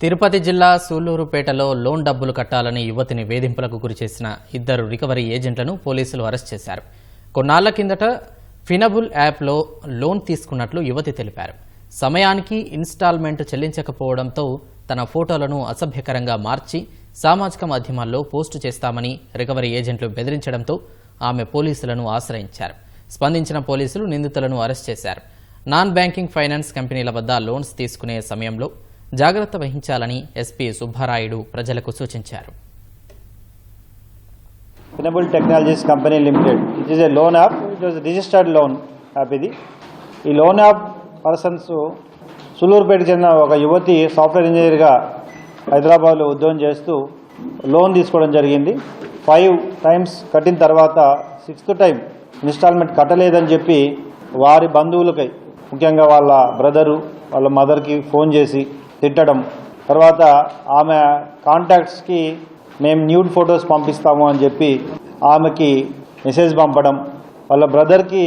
తిరుపతి జిల్లా సూళ్ళూరుపేటలో లోన్ డబ్బులు కట్టాలని యువతిని వేధింపులకు గురిచేసిన ఇద్దరు రికవరీ ఏజెంట్లను పోలీసులు అరెస్ట్ చేశారు. కొన్నాళ్ళ కిందట ఫినబుల్ యాప్లో లోన్ తీసుకున్నట్లు యువతి తెలిపారు. సమయానికి ఇన్స్టాల్మెంట్ చెల్లించకపోవడంతో తన ఫోటోలను అసభ్యకరంగా మార్చి సామాజిక మాధ్యమాల్లో పోస్టు చేస్తామని రికవరీ ఏజెంట్లు బెదిరించడంతో ఆమె పోలీసులను ఆశ్రయించారు. స్పందించిన పోలీసులు నిందితులను అరెస్ట్ చేశారు. నాన్ బ్యాంకింగ్ ఫైనాన్స్ కంపెనీల వద్ద లోన్స్ తీసుకునే సమయంలో జాగ్రత్త వహించాలని ఎస్పీ సుబ్బారాయుడు ప్రజలకు సూచించారు. Finable technologies company limited it is a loan app it was registered loan app ఇది. ఈ లోన్ యాప్ పర్సన్స్ సులూరుపేటకి చెందిన ఒక యువతి సాఫ్ట్వేర్ ఇంజనీర్గా హైదరాబాద్లో ఉద్యోగం చేస్తూ లోన్ తీసుకోవడం జరిగింది. ఫైవ్ టైమ్స్ కట్టిన తర్వాత సిక్స్త్ టైం ఇన్స్టాల్మెంట్ కట్టలేదని చెప్పి వారి బంధువులకై ముఖ్యంగా వాళ్ళ బ్రదరు వాళ్ళ మదర్కి ఫోన్ చేసి తిట్టడం. తర్వాత ఆమె కాంటాక్ట్స్కి మేము న్యూడ్ ఫొటోస్ పంపిస్తాము అని చెప్పి ఆమెకి మెసేజ్ పంపడం. వాళ్ళ బ్రదర్కి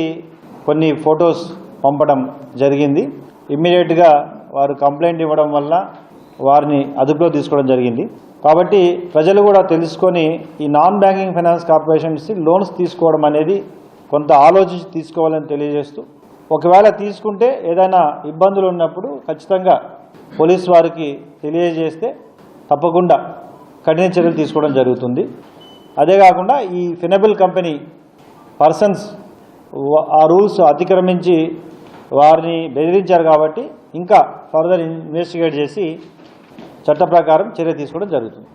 కొన్ని ఫొటోస్ పంపడం జరిగింది. ఇమ్మీడియట్గా వారు కంప్లైంట్ ఇవ్వడం వల్ల వారిని అదుపులో తీసుకోవడం జరిగింది. కాబట్టి ప్రజలు కూడా తెలుసుకొని ఈ non banking finance corporations loans తీసుకోవడం అనేది కొంత ఆలోచించి తీసుకోవాలని తెలియజేస్తూ ఒకవేళ తీసుకుంటే ఏదైనా ఇబ్బందులు ఉన్నప్పుడు ఖచ్చితంగా పోలీస్ వారికి తెలియజేస్తే తప్పకుండా కఠిన చర్యలు తీసుకోవడం జరుగుతుంది. అదే కాకుండా ఈ ఫినబుల్ కంపెనీ పర్సన్స్ ఆ రూల్స్ అతిక్రమించి వారిని బెదిరించారు కాబట్టి ఇంకా ఫర్దర్ ఇన్వెస్టిగేట్ చేసి చట్ట ప్రకారం చర్య తీసుకోవడం జరుగుతుంది.